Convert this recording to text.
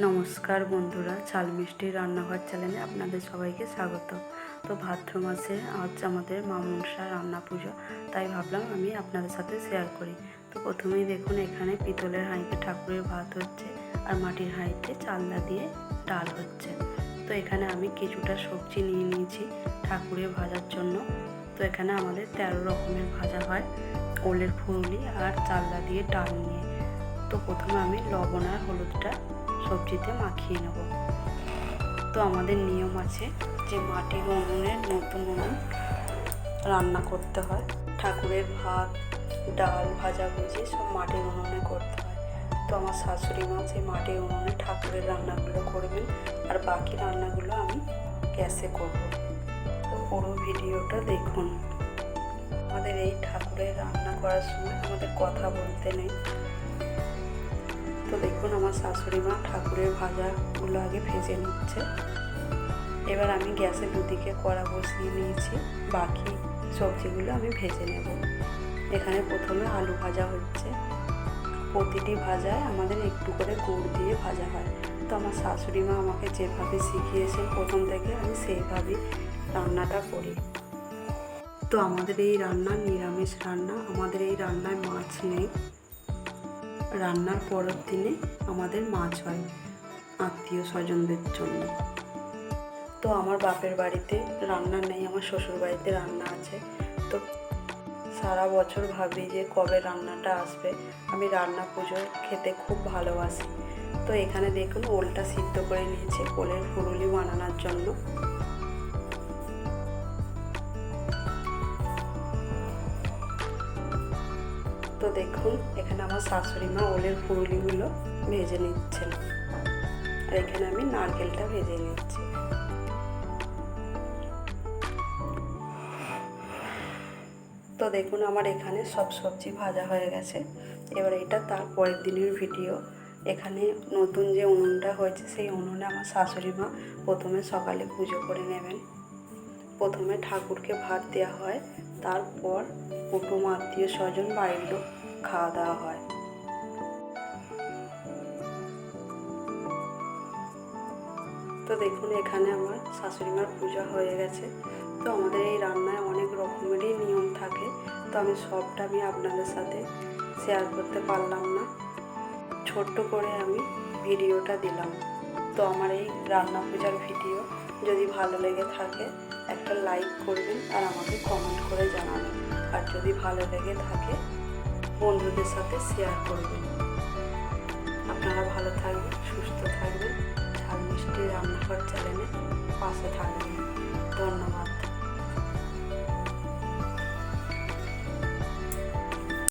নমস্কার বন্ধুরা, চাল মিষ্টি রান্নাঘর চ্যানেলে আপনাদের সবাইকে স্বাগত। তো ভাদ্র মাসে আজ আমাদের মা মনসা রান্না পুজো, তাই ভাবলাম আমি আপনাদের সাথে শেয়ার করি। তো প্রথমেই দেখুন, এখানে পিতলের হাঁড়িতে ঠাকুরের ভাত হচ্ছে আর মাটির হাঁড়িতে চালনা দিয়ে ডাল হচ্ছে। তো এখানে আমি কিছুটা সবজি নিয়ে নিয়েছি ঠাকুরের ভাজার জন্য। তো এখানে আমাদের তেরো রকমের ভাজা হয়, ওলের ফুললি আর চালনা দিয়ে ডাল নিয়ে। তো প্রথমে আমি লবণ আর হলুদটা সবজিতে মাখিয়ে নেব। তো আমাদের নিয়ম আছে যে মাটির উনুনে নতুন উনুন রান্না করতে হয়। ঠাকুরের ভাত, ডাল ভাজাভুজি সব মাটির উনুনে করতে হয়। তো আমার শাশুড়ি মা সেই মাটির উনুনে ঠাকুরের রান্নাগুলো করবেন, আর বাকি রান্নাগুলো আমি গ্যাসে করব। তো পুরো ভিডিওটা দেখুন। আমাদের এই ঠাকুরের রান্না করার সময় আমাদের কথা বলতে নেই। তো দেখুন আমার শাশুড়ি মা ঠাকুরের ভাজাগুলো আগে ভেজে নিচ্ছে। এবার আমি গ্যাসের দুদিকে কড়া বসিয়ে নিয়েছি। বাকি সবজিগুলো আমি ভেজে নেব। এখানে প্রথমে আলু ভাজা হচ্ছে। প্রতিটি ভাজায় আমাদের একটু করে গুড় দিয়ে ভাজা হয়। তো আমার শাশুড়ি মা আমাকে যেভাবে শিখিয়েছেন, প্রথম থেকে আমি সেইভাবেই রান্নাটা করি। তো আমাদের এই রান্না নিরামিষ রান্না, আমাদের এই রান্নায় মাছ নেই। রান্নার পরের দিনে আমাদের মাছ হয় আত্মীয় স্বজনদের জন্য। তো আমার বাপের বাড়িতে রান্না নেই, আমার শ্বশুর বাড়িতে রান্না আছে। তো সারা বছর ভাবি যে কবে রান্নাটা আসবে। আমি রান্না পুজো খেতে খুব ভালোবাসি। তো এখানে দেখুন, ওলটা সিদ্ধ করে নিয়েছি, ওলের ফুরুলি বানানোর জন্য। তো দেখুন, এখানে আমার শাশুড়ি মা ওলের ফুরুলিগুলো ভেজে নিচ্ছেন। আর এখানে আমি নারকেলটা ভেজে নিচ্ছি। তো দেখুন, আমার এখানে সব সবজি ভাজা হয়ে গেছে। এবার এটা তার পরের দিনের ভিডিও। এখানে নতুন যে উনুনটা হয়েছে, সেই উনুনে আমার শাশুড়ি মা প্রথমে সকালে পুজো করে নেবেন। প্রথমে ঠাকুরকে ভাত দেওয়া হয়, তারপর কুটুম আত্মীয় স্বজন বাড়ির লোক খাওয়া দাওয়া হয়। তো দেখুন, এখানে আমার শাশুড়ি মার পূজা হয়ে গেছে। তো আমাদের এই রান্নায় অনেক রকমেরই নিয়ম থাকে। তো আমি সবটা আমি আপনাদের সাথে শেয়ার করতে পারলাম না। ছোট্ট করে আমি ভিডিওটা দিলাম। তো আমার এই রান্না পূজার ভিডিও যদি ভালো লেগে থাকে, একটা লাইক করবেন আর আমাকে কমেন্ট করে জানাবেন। আর যদি ভালো লেগে থাকে বন্ধুদের সাথে শেয়ার করবেন। আপনারা ভালো থাকবেন, সুস্থ থাকবেন। ঝাল মিষ্টি রান্নাঘর চ্যানেলে পাশে থাকবেন।